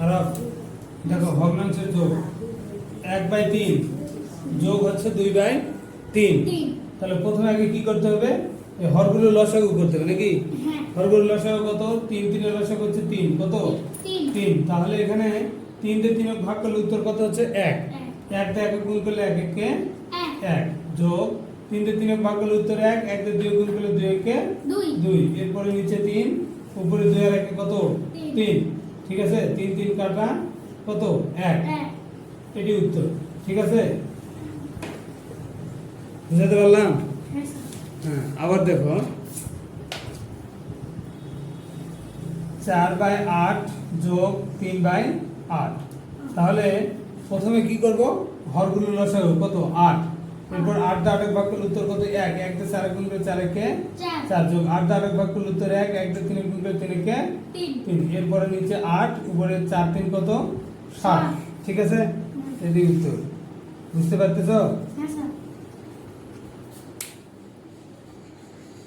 আর দেখো ভগ্নাংশের যোগ এক বাই তিন। যোগ হচ্ছে দুই বাই তিন। তাহলে প্রথমে আগে কি করতে হবে? এই হরগুলো লসাগু করতে হবে নাকি? হ্যাঁ। হরগুলো লসাগু কত? তিন তিনের লসাগু হচ্ছে তিন। কত? তিন। তাহলে এখানে তিন দিয়ে তিন ভাগ করলে উত্তর কত হচ্ছে? এক। এক। এক দিয়ে এক গুণ করলে এক একে এক। যোগ তিন দিয়ে তিন ভাগ করলে উত্তর এক এক দিয়ে দুই গুণ করলে দুই একে দুই। দুই। এরপরে নিচে তিন উপরে দুই আর একে কত? তিন। ঠিক আছে? তিন তিন কাটা কত? এক। এটি উত্তর। ঠিক আছে? বুঝাতে পারলাম? হ্যাঁ হ্যাঁ আবার দেখো। চার বাই আট যোগ তিন বাই আট। তাহলে প্রথমে কি করব? হরগুলো লসাগু কত? আট। এরপর আট দা আটেক ভাগ করলে উত্তর কত? এক। এক দিয়ে চার গুণ চার একে চার যোগ আট দা আটেক ভাগ করলে তোর এক এক দিয়ে তিন গুণ তিন। এরপরে নিচে আট উপরে চার তিন কত? সাত। ঠিক আছে? এটি উত্তর। বুঝতে পারতেছ? হ্যাঁ